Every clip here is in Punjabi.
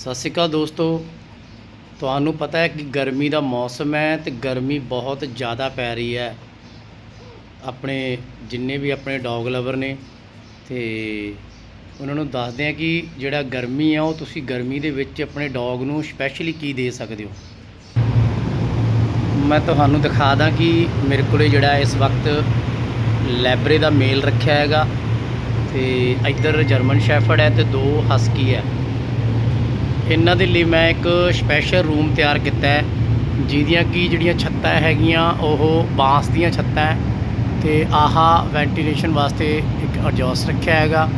ਸਤਿ ਸ਼੍ਰੀ ਅਕਾਲ ਦੋਸਤੋ। ਤੁਹਾਨੂੰ ਪਤਾ ਹੈ ਕਿ ਗਰਮੀ ਦਾ ਮੌਸਮ ਹੈ ਤੇ ਗਰਮੀ ਬਹੁਤ ਜ਼ਿਆਦਾ ਪੈ ਰਹੀ ਹੈ। ਆਪਣੇ ਜਿੰਨੇ ਵੀ ਆਪਣੇ ਡੌਗ ਲਵਰ ਨੇ ਤੇ ਉਹਨਾਂ ਨੂੰ ਦੱਸਦੇ ਆ ਕਿ ਜਿਹੜਾ ਗਰਮੀ ਆ ਉਹ ਤੁਸੀਂ ਗਰਮੀ ਦੇ ਵਿੱਚ ਆਪਣੇ ਡੌਗ ਨੂੰ ਸਪੈਸ਼ਲੀ ਕੀ ਦੇ ਸਕਦੇ ਹੋ। ਮੈਂ ਤੁਹਾਨੂੰ ਦਿਖਾ ਦਾਂ ਕਿ ਮੇਰੇ ਕੋਲੇ ਜਿਹੜਾ ਇਸ ਵਕਤ ਲੈਬਰੇ ਦਾ ਮੇਲ ਰੱਖਿਆ ਹੈਗਾ ਤੇ ਇੱਧਰ ਜਰਮਨ ਸ਼ੈਫਰਡ ਹੈ ਤੇ ਦੋ ਹਸਕੀ ਹੈ। ਇਹਨਾਂ ਦੇ ਲਈ ਮੈਂ ਇੱਕ ਸਪੈਸ਼ਲ ਰੂਮ ਤਿਆਰ ਕੀਤਾ ਹੈ, ਜਿਹਦੀਆਂ ਕੀ ਜਿਹੜੀਆਂ ਛੱਤਾਂ ਹੈਗੀਆਂ, ਉਹ ਬਾਂਸ ਦੀਆਂ ਛੱਤਾਂ ਹੈ ਤੇ ਆਹਾ ਵੈਂਟੀਲੇਸ਼ਨ ਵਾਸਤੇ ਇੱਕ ਐਡਜਸਟ ਰੱਖਿਆ ਹੈਗਾ,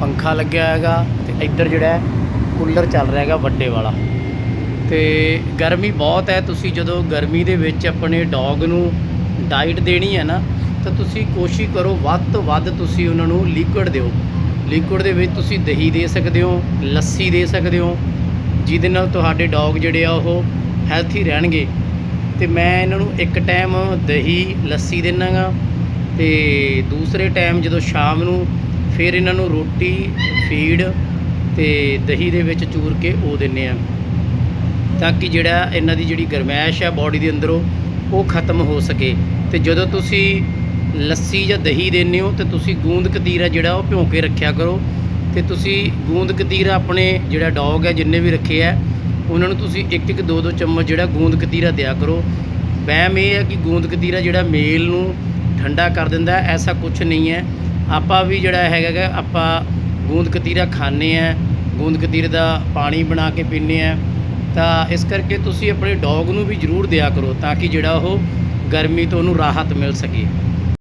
ਪੰਖਾ ਲੱਗਿਆ ਹੈਗਾ ਤੇ ਇੱਧਰ ਜਿਹੜਾ ਕੂਲਰ ਚੱਲ ਰਿਹਾ ਹੈਗਾ ਵੱਡੇ ਵਾਲਾ। ਤੇ ਗਰਮੀ ਬਹੁਤ ਹੈ, ਤੁਸੀਂ ਜਦੋਂ ਗਰਮੀ ਦੇ ਵਿੱਚ ਆਪਣੇ ਡੌਗ ਨੂੰ ਡਾਈਟ ਦੇਣੀ ਹੈ ਨਾ, ਤਾਂ ਤੁਸੀਂ ਕੋਸ਼ਿਸ਼ ਕਰੋ ਵੱਧ ਤੋਂ ਵੱਧ ਤੁਸੀਂ ਉਹਨਾਂ ਨੂੰ ਲਿਕੁਇਡ ਦਿਓ। ਲਿਕੁਇਡ ਦੇ ਵਿੱਚ ਤੁਸੀਂ ਦਹੀਂ ਦੇ ਸਕਦੇ ਹੋ, ਲੱਸੀ ਦੇ ਸਕਦੇ ਹੋ ਜਿਹਦੇ ਨਾਲ ਤੁਹਾਡੇ ਡੌਗ ਜਿਹੜੇ ਆ ਉਹ ਹੈਲਥੀ ਰਹਿਣਗੇ। ਤੇ ਮੈਂ ਇਹਨਾਂ ਨੂੰ ਇੱਕ ਟਾਈਮ ਦਹੀਂ, ਲੱਸੀ ਦਿੰਦਾ ਗਾ। ਤੇ ਦੂਸਰੇ ਟਾਈਮ ਜਦੋਂ ਸ਼ਾਮ ਨੂੰ ਫਿਰ ਇਹਨਾਂ ਨੂੰ ਰੋਟੀ ਫੀਡ ਤੇ ਦਹੀਂ ਦੇ ਵਿੱਚ ਚੂਰ ਕੇ ਉਹ ਦਿੰਨੇ ਆ। ਤਾਂ ਕਿ ਜਿਹੜਾ ਇਹਨਾਂ ਦੀ ਜਿਹੜੀ ਗਰਮੈਸ਼ ਹੈ ਬਾਡੀ ਦੇ ਅੰਦਰੋਂ ਉਹ ਖਤਮ ਹੋ ਸਕੇ। ਤੇ ਜਦੋਂ ਤੁਸੀਂ ਲੱਸੀ ਜਾਂ ਦਹੀਂ ਦਿੰਦੇ ਹੋ ਤੇ ਤੁਸੀਂ ਗੂੰਦ ਕਤੀਰਾ ਜਿਹੜਾ ਉਹ ਭਿਉਂ ਕੇ ਰੱਖਿਆ ਕਰੋ। ਤੇ ਤੁਸੀਂ ਗੂੰਦ ਕਤੀਰਾ ਆਪਣੇ ਜਿਹੜਾ ਡੌਗ ਹੈ, ਜਿੰਨੇ ਵੀ ਰੱਖੇ ਆ ਉਹਨਾਂ ਨੂੰ ਤੁਸੀਂ ਇੱਕ ਇੱਕ ਦੋ ਦੋ ਚਮਚ ਜਿਹੜਾ ਗੂੰਦ ਕਤੀਰਾ ਦਿਆ ਕਰੋ। ਵਹਿਮ ਇਹ ਹੈ ਕਿ ਗੂੰਦ ਕਤੀਰਾ ਜਿਹੜਾ ਮੇਲ ਨੂੰ ਠੰਡਾ ਕਰ ਦਿੰਦਾ ਐਸਾ ਕੁਝ ਨਹੀਂ ਹੈ। ਆਪਾਂ ਵੀ ਜਿਹੜਾ ਹੈਗਾ ਆਪਾਂ ਗੂੰਦ ਕਤੀਰਾ ਖਾਂਦੇ ਆ ਗੂੰਦ ਕਤੀਰੇ ਦਾ ਪਾਣੀ ਬਣਾ ਕੇ ਪੀਂਦੇ ਆ ਤਾਂ ਇਸ ਕਰਕੇ ਤੁਸੀਂ ਆਪਣੇ ਡੌਗ ਨੂੰ ਵੀ ਜ਼ਰੂਰ ਦਿਆ ਕਰੋ, ਤਾਂ ਕਿ ਜਿਹੜਾ ਉਹ ਗਰਮੀ ਤੋਂ ਉਹਨੂੰ ਰਾਹਤ ਮਿਲ ਸਕੇ।